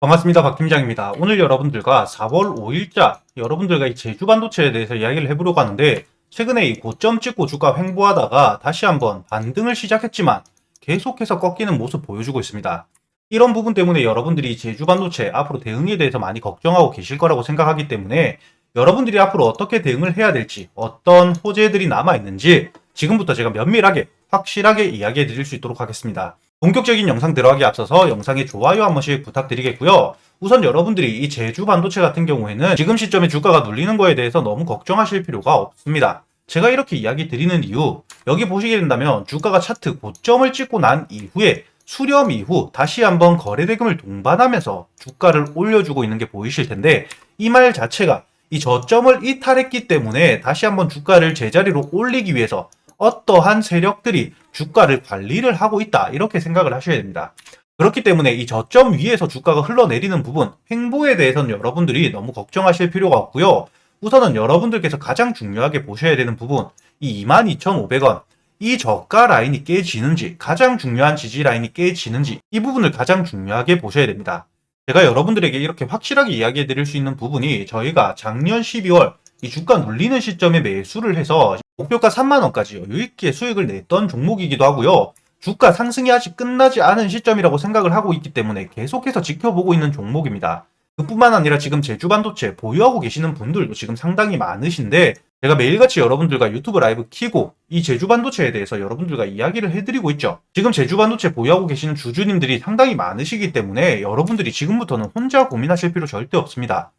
반갑습니다. 박 팀장입니다. 오늘 여러분들과 4월 5일자 여러분들과 이 제주 반도체에 대해서 이야기를 해보려고 하는데 최근에 이 고점 찍고 주가 횡보하다가 다시 한번 반등을 시작했지만 계속해서 꺾이는 모습 보여주고 있습니다. 이런 부분 때문에 여러분들이 제주 반도체 앞으로 대응에 대해서 많이 걱정하고 계실 거라고 생각하기 때문에 여러분들이 앞으로 어떻게 대응을 해야 될지 어떤 호재들이 남아 있는지 지금부터 제가 면밀하게 확실하게 이야기해 드릴 수 있도록 하겠습니다. 본격적인 영상 들어가기 앞서서 영상에 좋아요 한 번씩 부탁드리겠고요. 우선 여러분들이 이 제주 반도체 같은 경우에는 지금 시점에 주가가 눌리는 거에 대해서 너무 걱정하실 필요가 없습니다. 제가 이렇게 이야기 드리는 이유, 여기 보시게 된다면 주가가 차트 고점을 찍고 난 이후에 수렴 이후 다시 한번 거래대금을 동반하면서 주가를 올려주고 있는 게 보이실 텐데 이 말 자체가 이 저점을 이탈했기 때문에 다시 한번 주가를 제자리로 올리기 위해서 어떠한 세력들이 주가를 관리를 하고 있다 이렇게 생각을 하셔야 됩니다. 그렇기 때문에 이 저점 위에서 주가가 흘러내리는 부분 횡보에 대해서는 여러분들이 너무 걱정하실 필요가 없고요. 우선은 여러분들께서 가장 중요하게 보셔야 되는 부분 이 22,500원 이 저가 라인이 깨지는지 가장 중요한 지지 라인이 깨지는지 이 부분을 가장 중요하게 보셔야 됩니다. 제가 여러분들에게 이렇게 확실하게 이야기해 드릴 수 있는 부분이 저희가 작년 12월 이 주가 눌리는 시점에 매수를 해서 목표가 3만원까지 여유있게 수익을 냈던 종목이기도 하고요. 주가 상승이 아직 끝나지 않은 시점이라고 생각을 하고 있기 때문에 계속해서 지켜보고 있는 종목입니다. 그뿐만 아니라 지금 제주 반도체 보유하고 계시는 분들도 지금 상당히 많으신데 제가 매일같이 여러분들과 유튜브 라이브 키고 이 제주 반도체에 대해서 여러분들과 이야기를 해드리고 있죠. 지금 제주 반도체 보유하고 계시는 주주님들이 상당히 많으시기 때문에 여러분들이 지금부터는 혼자 고민하실 필요 절대 없습니다.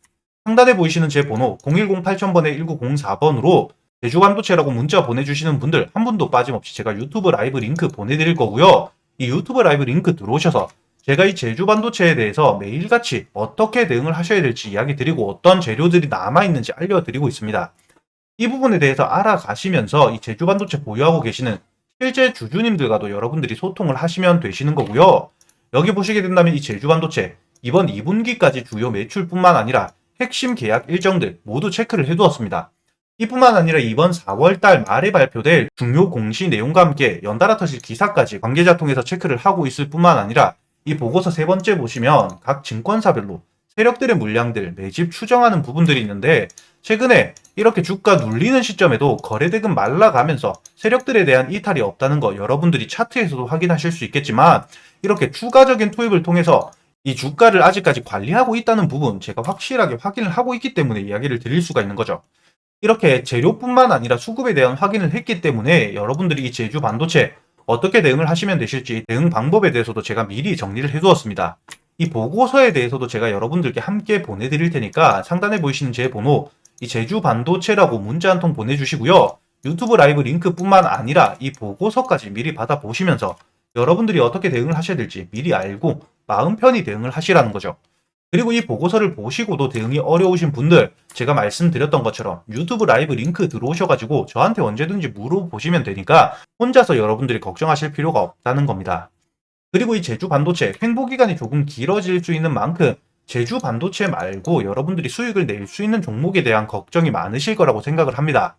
상단에 보이시는 제 번호 010-8000번에 1904번으로 제주 반도체라고 문자 보내주시는 분들 한 분도 빠짐없이 제가 유튜브 라이브 링크 보내드릴 거고요. 이 유튜브 라이브 링크 들어오셔서 제가 이 제주 반도체에 대해서 매일같이 어떻게 대응을 하셔야 될지 이야기 드리고 어떤 재료들이 남아있는지 알려드리고 있습니다. 이 부분에 대해서 알아가시면서 이 제주 반도체 보유하고 계시는 실제 주주님들과도 여러분들이 소통을 하시면 되시는 거고요. 여기 보시게 된다면 이 제주 반도체 이번 2분기까지 주요 매출뿐만 아니라 핵심 계약 일정들 모두 체크를 해두었습니다. 이뿐만 아니라 이번 4월 달 말에 발표될 중요 공시 내용과 함께 연달아 터질 기사까지 관계자 통해서 체크를 하고 있을 뿐만 아니라 이 보고서 세 번째 보시면 각 증권사별로 세력들의 물량들 매집 추정하는 부분들이 있는데 최근에 이렇게 주가 눌리는 시점에도 거래대금 말라가면서 세력들에 대한 이탈이 없다는 거 여러분들이 차트에서도 확인하실 수 있겠지만 이렇게 추가적인 투입을 통해서 이 주가를 아직까지 관리하고 있다는 부분 제가 확실하게 확인을 하고 있기 때문에 이야기를 드릴 수가 있는 거죠. 이렇게 재료뿐만 아니라 수급에 대한 확인을 했기 때문에 여러분들이 이 제주 반도체 어떻게 대응을 하시면 되실지 대응 방법에 대해서도 제가 미리 정리를 해두었습니다. 이 보고서에 대해서도 제가 여러분들께 함께 보내드릴 테니까 상단에 보이시는 제 번호 이 제주 반도체라고 문자 한 통 보내주시고요. 유튜브 라이브 링크뿐만 아니라 이 보고서까지 미리 받아보시면서 여러분들이 어떻게 대응을 하셔야 될지 미리 알고 마음 편히 대응을 하시라는 거죠. 그리고 이 보고서를 보시고도 대응이 어려우신 분들 제가 말씀드렸던 것처럼 유튜브 라이브 링크 들어오셔가지고 저한테 언제든지 물어보시면 되니까 혼자서 여러분들이 걱정하실 필요가 없다는 겁니다. 그리고 이 제주 반도체 횡보 기간이 조금 길어질 수 있는 만큼 제주 반도체 말고 여러분들이 수익을 낼 수 있는 종목에 대한 걱정이 많으실 거라고 생각을 합니다.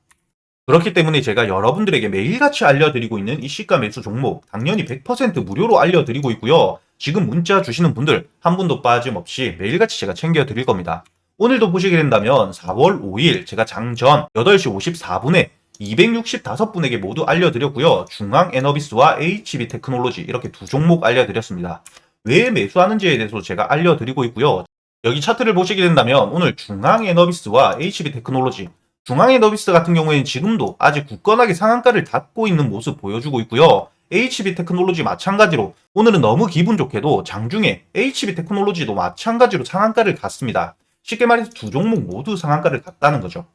그렇기 때문에 제가 여러분들에게 매일같이 알려드리고 있는 이 시가 매수 종목 당연히 100% 무료로 알려드리고 있고요. 지금 문자 주시는 분들 한 분도 빠짐없이 매일같이 제가 챙겨드릴 겁니다. 오늘도 보시게 된다면 4월 5일 제가 장전 8시 54분에 265분에게 모두 알려드렸고요. 중앙 에너비스와 HB 테크놀로지 이렇게 두 종목 알려드렸습니다. 왜 매수하는지에 대해서 제가 알려드리고 있고요. 여기 차트를 보시게 된다면 오늘 중앙 에너비스와 HB 테크놀로지 중앙 에너비스 같은 경우에는 지금도 아직 굳건하게 상한가를 닫고 있는 모습 보여주고 있고요. HB 테크놀로지 마찬가지로 오늘은 너무 기분 좋게도 장중에 HB 테크놀로지도 마찬가지로 상한가를 갔습니다. 쉽게 말해서 두 종목 모두 상한가를 갔다는 거죠.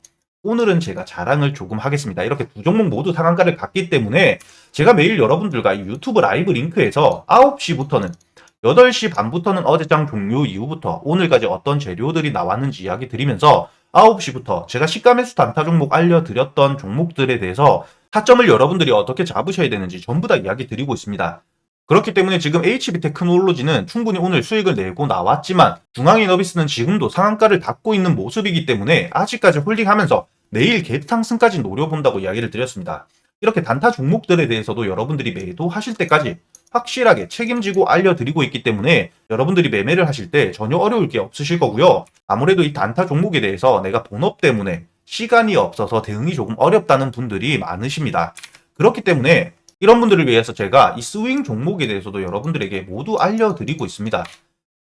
오늘은 제가 자랑을 조금 하겠습니다. 이렇게 두 종목 모두 상한가를 갔기 때문에 제가 매일 여러분들과 이 유튜브 라이브 링크에서 9시부터는 8시 반부터는 어제장 종료 이후부터 오늘까지 어떤 재료들이 나왔는지 이야기 드리면서 9시부터 제가 시가 매수 단타 종목 알려드렸던 종목들에 대해서 타점을 여러분들이 어떻게 잡으셔야 되는지 전부 다 이야기 드리고 있습니다. 그렇기 때문에 지금 HB 테크놀로지는 충분히 오늘 수익을 내고 나왔지만 중앙이너비스는 지금도 상한가를 닫고 있는 모습이기 때문에 아직까지 홀딩하면서 내일 갭 상승까지 노려본다고 이야기를 드렸습니다. 이렇게 단타 종목들에 대해서도 여러분들이 매도하실 때까지 확실하게 책임지고 알려드리고 있기 때문에 여러분들이 매매를 하실 때 전혀 어려울 게 없으실 거고요. 아무래도 이 단타 종목에 대해서 내가 본업 때문에 시간이 없어서 대응이 조금 어렵다는 분들이 많으십니다. 그렇기 때문에 이런 분들을 위해서 제가 이 스윙 종목에 대해서도 여러분들에게 모두 알려드리고 있습니다.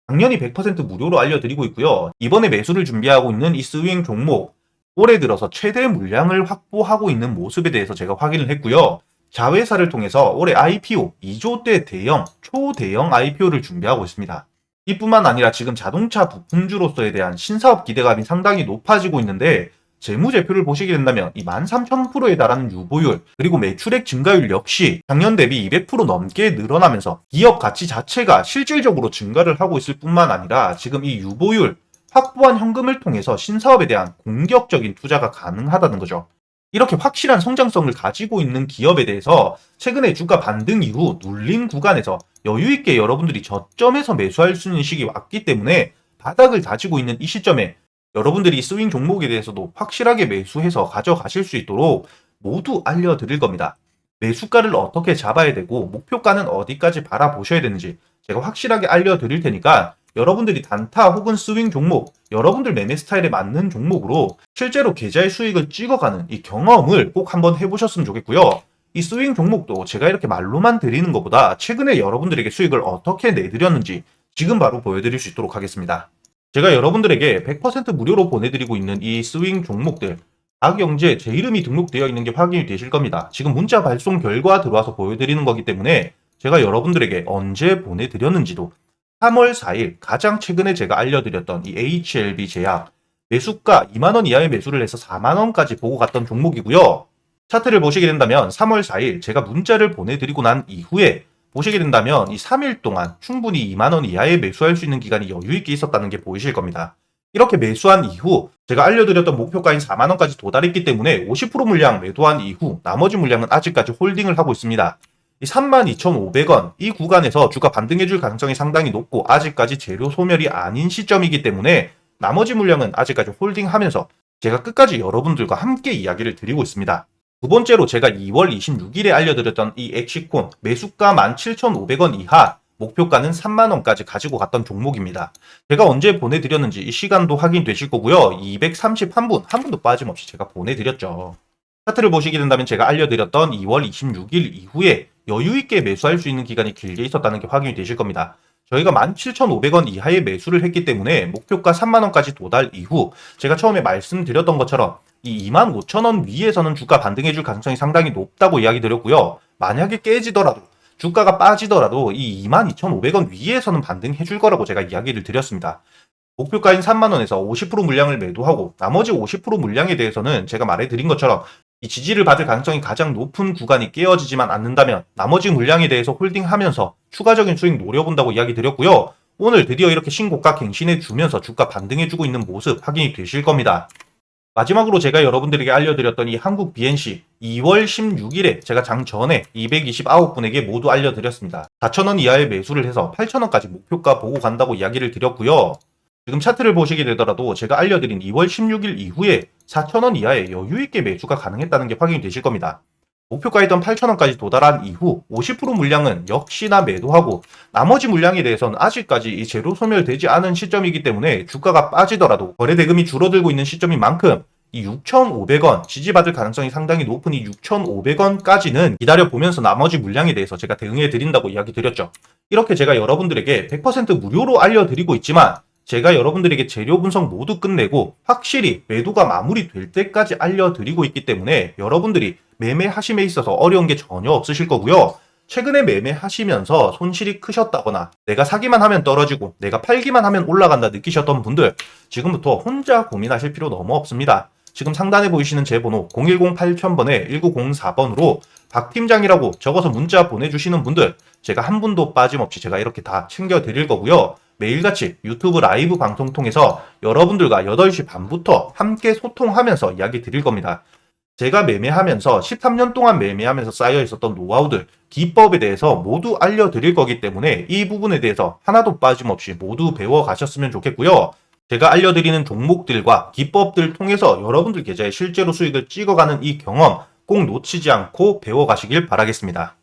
당연히 100% 무료로 알려드리고 있고요. 이번에 매수를 준비하고 있는 이 스윙 종목, 올해 들어서 최대 물량을 확보하고 있는 모습에 대해서 제가 확인을 했고요. 자회사를 통해서 올해 IPO 2조대 대형, 초대형 IPO를 준비하고 있습니다. 이뿐만 아니라 지금 자동차 부품주로서에 대한 신사업 기대감이 상당히 높아지고 있는데 재무제표를 보시게 된다면 이 13,000%에 달하는 유보율 그리고 매출액 증가율 역시 작년 대비 200% 넘게 늘어나면서 기업 가치 자체가 실질적으로 증가를 하고 있을 뿐만 아니라 지금 이 유보율 확보한 현금을 통해서 신사업에 대한 공격적인 투자가 가능하다는 거죠. 이렇게 확실한 성장성을 가지고 있는 기업에 대해서 최근에 주가 반등 이후 눌린 구간에서 여유있게 여러분들이 저점에서 매수할 수 있는 시기 왔기 때문에 바닥을 다지고 있는 이 시점에 여러분들이 스윙 종목에 대해서도 확실하게 매수해서 가져가실 수 있도록 모두 알려드릴 겁니다. 매수가를 어떻게 잡아야 되고 목표가는 어디까지 바라보셔야 되는지 제가 확실하게 알려드릴 테니까 여러분들이 단타 혹은 스윙 종목, 여러분들 매매 스타일에 맞는 종목으로 실제로 계좌의 수익을 찍어가는 이 경험을 꼭 한번 해보셨으면 좋겠고요. 이 스윙 종목도 제가 이렇게 말로만 드리는 것보다 최근에 여러분들에게 수익을 어떻게 내드렸는지 지금 바로 보여드릴 수 있도록 하겠습니다. 제가 여러분들에게 100% 무료로 보내드리고 있는 이 스윙 종목들 박영재 제 이름이 등록되어 있는 게 확인이 되실 겁니다. 지금 문자 발송 결과 들어와서 보여드리는 거기 때문에 제가 여러분들에게 언제 보내드렸는지도 3월 4일 가장 최근에 제가 알려드렸던 이 HLB 제약 매수가 2만원 이하의 매수를 해서 4만원까지 보고 갔던 종목이고요. 차트를 보시게 된다면 3월 4일 제가 문자를 보내드리고 난 이후에 보시게 된다면 이 3일 동안 충분히 2만원 이하에 매수할 수 있는 기간이 여유있게 있었다는 게 보이실 겁니다. 이렇게 매수한 이후 제가 알려드렸던 목표가인 4만원까지 도달했기 때문에 50% 물량 매도한 이후 나머지 물량은 아직까지 홀딩을 하고 있습니다. 이 32,500원 이 구간에서 주가 반등해줄 가능성이 상당히 높고 아직까지 재료 소멸이 아닌 시점이기 때문에 나머지 물량은 아직까지 홀딩하면서 제가 끝까지 여러분들과 함께 이야기를 드리고 있습니다. 두 번째로 제가 2월 26일에 알려드렸던 이 엑시콘 매수가 17,500원 이하 목표가는 3만원까지 가지고 갔던 종목입니다. 제가 언제 보내드렸는지 이 시간도 확인되실 거고요. 231분, 한 분도 빠짐없이 제가 보내드렸죠. 차트를 보시게 된다면 제가 알려드렸던 2월 26일 이후에 여유있게 매수할 수 있는 기간이 길게 있었다는 게 확인이 되실 겁니다. 저희가 17,500원 이하의 매수를 했기 때문에 목표가 3만원까지 도달 이후 제가 처음에 말씀드렸던 것처럼 이 25,000원 위에서는 주가 반등해줄 가능성이 상당히 높다고 이야기 드렸고요. 만약에 깨지더라도 주가가 빠지더라도 이 22,500원 위에서는 반등해줄 거라고 제가 이야기를 드렸습니다. 목표가인 3만원에서 50% 물량을 매도하고 나머지 50% 물량에 대해서는 제가 말해드린 것처럼 이 지지를 받을 가능성이 가장 높은 구간이 깨어지지만 않는다면 나머지 물량에 대해서 홀딩하면서 추가적인 수익 노려본다고 이야기 드렸고요. 오늘 드디어 이렇게 신고가 갱신해 주면서 주가 반등해주고 있는 모습 확인이 되실 겁니다. 마지막으로 제가 여러분들에게 알려드렸던 이 한국 BNC 2월 16일에 제가 장 전에 229분에게 모두 알려드렸습니다. 4,000원 이하의 매수를 해서 8,000원까지 목표가 보고 간다고 이야기를 드렸고요. 지금 차트를 보시게 되더라도 제가 알려드린 2월 16일 이후에 4,000원 이하의 여유있게 매수가 가능했다는 게 확인이 되실 겁니다. 목표가였던 8,000원까지 도달한 이후 50% 물량은 역시나 매도하고 나머지 물량에 대해서는 아직까지 이 제로 소멸되지 않은 시점이기 때문에 주가가 빠지더라도 거래 대금이 줄어들고 있는 시점인 만큼 이 6,500원 지지받을 가능성이 상당히 높은 이 6,500원까지는 기다려 보면서 나머지 물량에 대해서 제가 대응해 드린다고 이야기 드렸죠. 이렇게 제가 여러분들에게 100% 무료로 알려드리고 있지만 제가 여러분들에게 재료 분석 모두 끝내고 확실히 매도가 마무리될 때까지 알려드리고 있기 때문에 여러분들이 매매하심에 있어서 어려운 게 전혀 없으실 거고요. 최근에 매매하시면서 손실이 크셨다거나 내가 사기만 하면 떨어지고 내가 팔기만 하면 올라간다 느끼셨던 분들 지금부터 혼자 고민하실 필요 너무 없습니다. 지금 상단에 보이시는 제 번호 010-8000번에 1904번으로 박 팀장이라고 적어서 문자 보내주시는 분들 제가 한 분도 빠짐없이 제가 이렇게 다 챙겨드릴 거고요. 매일같이 유튜브 라이브 방송 통해서 여러분들과 8시 반부터 함께 소통하면서 이야기 드릴 겁니다. 제가 매매하면서 13년 동안 매매하면서 쌓여 있었던 노하우들, 기법에 대해서 모두 알려드릴 거기 때문에 이 부분에 대해서 하나도 빠짐없이 모두 배워 가셨으면 좋겠고요. 제가 알려드리는 종목들과 기법들 통해서 여러분들 계좌에 실제로 수익을 찍어가는 이 경험 꼭 놓치지 않고 배워 가시길 바라겠습니다.